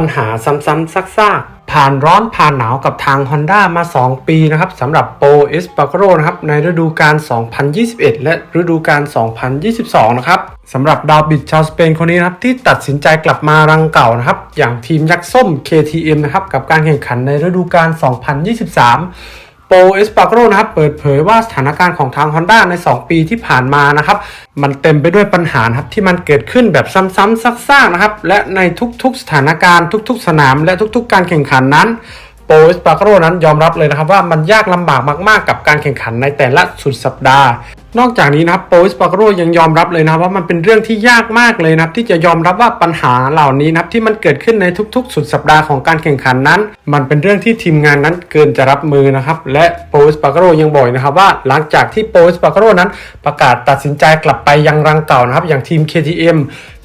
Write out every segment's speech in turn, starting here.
ปัญหาซ้ำๆซักๆ ผ่านร้อนผ่านหนาวกับทาง Honda มา 2 ปีนะครับสำหรับ Pro e s p a c o r o นะครับในฤดูกาล 2021 และฤดูกาล 2022 นะครับสำหรับดาวบิดชาวสเปนคนนี้นะครับที่ตัดสินใจกลับมารังเก่านะครับอย่างทีมยักษ์ส้ม KTM นะครับกับการแข่งขันในฤดูกาล 2023 โปรเอสปาโกรนะครับเปิดเผยว่าสถานการณ์ของทาง Honda ใน 2 ปีที่ผ่านมานะครับ มันเต็มไปด้วยปัญหาครับที่มันเกิดขึ้นแบบซ้ำๆซักๆนะครับ และในทุกๆสถานการณ์ทุกๆ สนาม และทุกๆ การแข่งขันนั้นโปรเอสปาโกรนั้นยอมรับเลยนะครับว่ามันยากลำบากมากๆ กับการแข่งขันในแต่ละสุดสัปดาห์ นอกจากนี้นะครับโปรสปาโกโรยังยอมรับเลยนะครับว่ามันเป็นเรื่องที่ยากมากเลยนะครับที่จะยอมรับว่าปัญหาเหล่านี้นะครับที่มันเกิดขึ้นในทุกๆ สุดสัปดาห์ของการแข่งขันนั้น มันเป็นเรื่องที่ทีมงานนั้นเกินจะรับมือนะครับและโปรสปาโกโรยังบอกนะครับว่าหลังจากที่โปรสปาโกโรนั้นประกาศตัดสินใจกลับไปยังรังเก่านะครับอย่างทีม KTM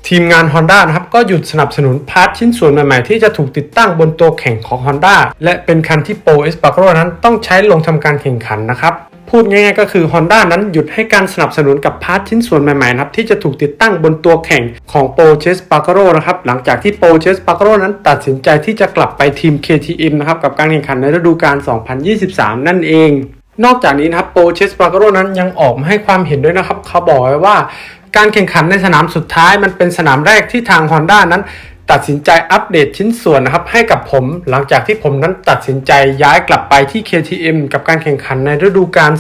ทีมงาน Honda นะครับก็หยุดสนับสนุนพาร์ทชิ้นส่วนใหม่ๆ ที่จะถูกติดตั้งบนตัวแข่งของ Honda และเป็นคันที่ Pro e s p a c o r o นั้นต้องใช้ลงทำการแข่งขันนะครับ พูดง่ายๆก็คือ Honda นั้นหยุดให้การสนับสนุนกับพาร์ทชิ้นส่วนใหม่ๆนะครับที่จะถูกติดตั้งบนตัวแข่งของ Pro c h e s p a c o r o นะครับหลังจากที่ Pro c h e s p a c o r o นั้นตัดสินใจที่จะกลับไปทีม KTM นะครับกับการแข่งขันในฤดูกาล 2023 นั่นเอง นอกจากนี้นะครับโปรเชสปาโกโรนั้นยังออกมาให้ความเห็นด้วยนะครับเขาบอกไว้ว่าการแข่งขันในสนามสุดท้ายมันเป็นสนามแรกที่ทาง Honda นั้น ตัดสินใจอัปเดตชิ้นส่วนนะครับให้กับผมหลังจากที่ผมนั้นตัดสินใจย้ายกลับไปที่ KTM กับการแข่งขันในฤดูกาล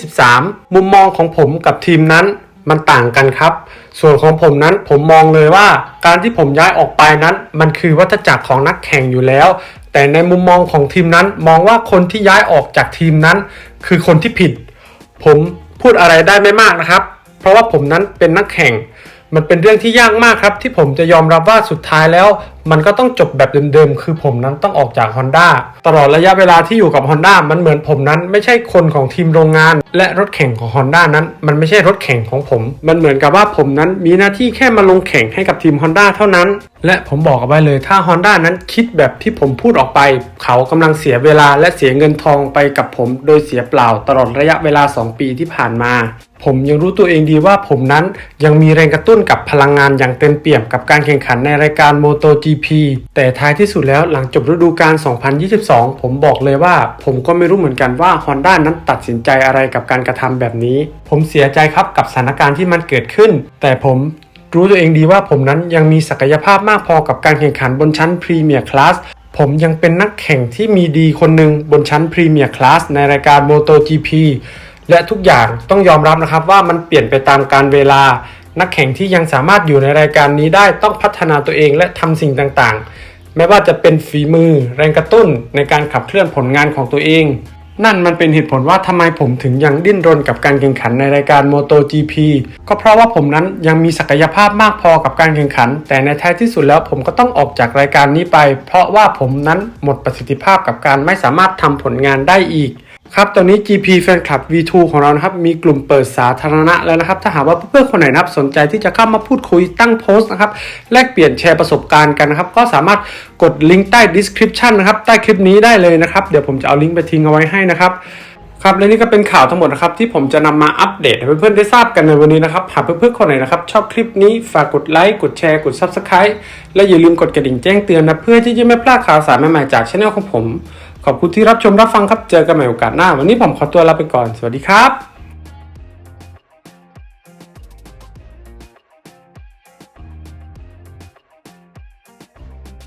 2023 มุมมองของผมกับทีมนั้นมันต่างกันครับ ส่วนของผมนั้นผมมองเลยว่า การที่ผมย้ายออกไปนั้น มันคือวัฏจักรของนักแข่งอยู่แล้ว แต่ในมุมมองของทีมนั้นมองว่าคนที่ย้ายออกจากทีมนั้น คือคนที่ผิด ผมพูดอะไรได้ไม่มากนะครับ เพราะว่าผมนั้นเป็นนักแข่ง มันเป็นเรื่องที่ยากมากครับ ที่ผมจะยอมรับว่าสุดท้ายแล้ว มันก็ต้องจบแบบเดิมๆ คือผมนั้นต้องออกจาก Honda ตลอดระยะเวลาที่อยู่กับ Honda มันเหมือนผมนั้นไม่ใช่คนของทีมโรงงาน และรถแข่งของ Honda นั้น มันไม่ใช่รถแข่งของผม มันเหมือนกับว่าผมนั้นมีหน้าที่แค่มาลงแข่งให้กับทีม Honda เท่านั้น และผมบอกเอาไว้เลยถ้า Honda นั้นคิดแบบที่ผมพูดออกไป เขากำลังเสียเวลาและเสียเงินทองไปกับผม โดยเสียเปล่าตลอดระยะเวลา 2 ปีที่ผ่านมา ผมยังรู้ตัวเองดีว่าผมนั้นยังมีแรงกระตุ้นกับพลังงานอย่างเต็มเปี่ยมกับการแข่งขันในรายการ MotoGP แต่ท้ายที่สุดแล้วหลังจบฤดูกาล 2022 ผมบอกเลยว่า ผมก็ไม่รู้เหมือนกันว่า Honda นั้นตัดสินใจอะไรกับการกระทำแบบนี้ ผมเสียใจครับกับสถานการณ์ที่มันเกิดขึ้น แต่ผมรู้ตัวเองดีว่าผมนั้นยังมีศักยภาพมากพอกับการแข่งขันบนชั้นพรีเมียร์คลาสผมยังเป็นนักแข่งที่มีดีคนหนึ่งบนชั้นพรีเมียร์คลาสในรายการ MotoGP และทุกอย่างต้องยอมรับนะครับว่ามันเปลี่ยนไปตามการเวลา นักแข่งที่ยังสามารถอยู่ในรายการนี้ได้ต้องพัฒนาตัวเองและทำสิ่งต่างๆ ไม่ว่าจะเป็นฝีมือแรงกระตุ้นในการขับเคลื่อนผลงานของตัวเอง นั่นมันเป็นเหตุผลว่าทำไมผมถึงยังดิ้นรนกับการแข่งขันในรายการ MotoGP ก็เพราะว่าผมนั้นยังมีศักยภาพมากพอกับการแข่งขัน แต่ในท้ายที่สุดแล้วผมก็ต้องออกจากรายการนี้ไป เพราะว่าผมนั้นหมดประสิทธิภาพกับการไม่สามารถทำผลงานได้อีก ครับตอนนี้ GP Fan Club V2 ของเรานะครับมีกลุ่มเปิดสาธารณะแล้วนะครับ ถ้าหากว่าเพื่อนๆคนไหนนะครับสนใจที่จะเข้ามาพูดคุยตั้งโพสต์นะครับแลกเปลี่ยนแชร์ประสบการณ์กันนะครับ ก็สามารถกดลิงก์ใต้ description นะครับใต้คลิปนี้ได้เลยนะครับ เดี๋ยวผมจะเอาลิงก์ไปทิ้งเอาไว้ให้นะครับครับและนี่ก็เป็นข่าวทั้งหมดนะครับที่ผมจะนำมาอัปเดตให้เพื่อนๆได้ทราบกันในวันนี้นะครับหากเพื่อนๆคนไหนนะครับ ชอบคลิปนี้ฝากกดไลค์กดแชร์กด Subscribe และอย่าลืมกดกระดิ่งแจ้งเตือนนะเพื่อที่จะไม่พลาดข่าวสารใหม่ๆจากช่องของผม ขอบคุณที่รับชมรับฟังครับ เจอกันใหม่โอกาสหน้า วันนี้ผมขอตัวลาไปก่อน สวัสดีครับ